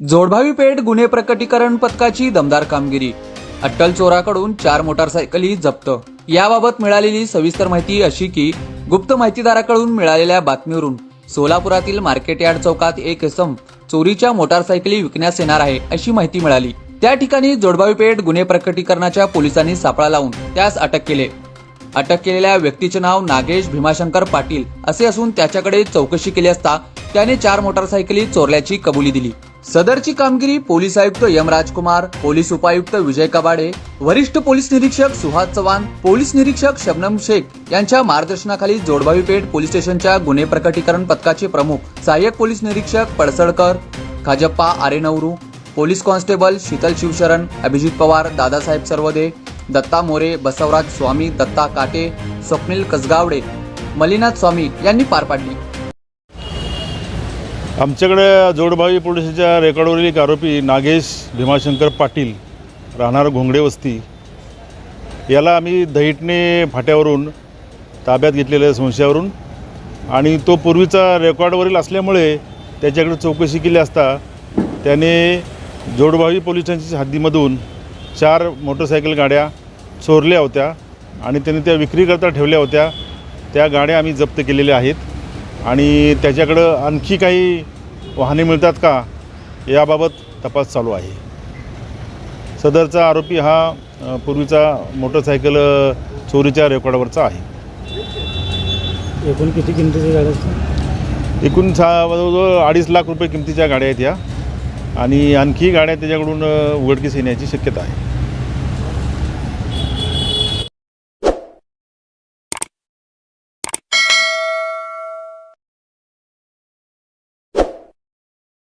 जोडभावी पेठ गुन्हे प्रकटीकरण पथकाची दमदार कामगिरी. अट्टल चोराकडून चार मोटारसायकली जप्त. याबाबत मिळालेली सविस्तर माहिती अशी की गुप्त माहितीदाराकडून मिळालेल्या बातमीवरून सोलापुरातील मार्केट यार्ड चौकात एक इसम चोरीच्या मोटारसायकली विकण्यास येणार आहे अशी माहिती मिळाली. त्या ठिकाणी जोडभावी पेठ गुन्हे प्रकटीकरणाच्या पोलिसांनी सापळा लावून त्यास अटक केले. अटक केलेल्या व्यक्तीचे नाव नागेश भीमाशंकर पाटील असे असून त्याच्याकडे चौकशी केली असता त्याने चार मोटारसायकली चोरल्याची कबुली दिली. सदरची कामगिरी पोलीस आयुक्त यम राजकुमार पोलीस उपायुक्त विजय कबाडे वरिष्ठ पोलीस निरीक्षक सुहास चव्हाण पोलीस निरीक्षक शबनम शेख यांच्या मार्गदर्शनाखाली जोडभावी पेठ पोलीस स्टेशनच्या गुन्हे प्रकटीकरण पथकाचे प्रमुख सहाय्यक पोलीस निरीक्षक पडसळकर खाजप्पा आरेनवरू पोलीस कॉन्स्टेबल शीतल शिवशरण अभिजित पवार दादासाहेब सर्वदे दत्ता मोरे बसवराज स्वामी दत्ता काटे स्वप्नील कसगावडे मलिनाथ स्वामी यांनी पार पाडली. आमच्याकडे जोडभावी पोलिसाच्या रेकॉर्डवरील एक आरोपी नागेश भीमाशंकर पाटील राहणार घोंगडे वस्ती. याला आम्ही दहिटणे फाट्यावरून ताब्यात घेतलेल्या संशयावरून. आणि तो पूर्वीचा रेकॉर्डवरील असल्यामुळे त्याच्याकडे चौकशी केली असता त्याने जोडभावी पोलिसांच्या हद्दीमधून चार मोटरसायकल गाड्या चोरल्या होत्या आणि त्याने त्या विक्रीकरता ठेवल्या होत्या. त्या गाड्या आम्ही जप्त केलेल्या आहेत. आणि त्याच्याकडं आणखी काही वाहने मिळतात का? याबाबत तपास चालू आहे. सदरचा आरोपी हा पूर्वीचा मोटरसायकल चोरीच्या रेकॉर्डवरचा आहे. एकूण किती किमतीची गाडी असते? एकूण सा जवळजवळ अडीच लाख रुपये किमतीच्या गाड्या आहेत या. आणि आणखी गाड्या त्याच्याकडून उघडकीस येण्याची शक्यता आहे.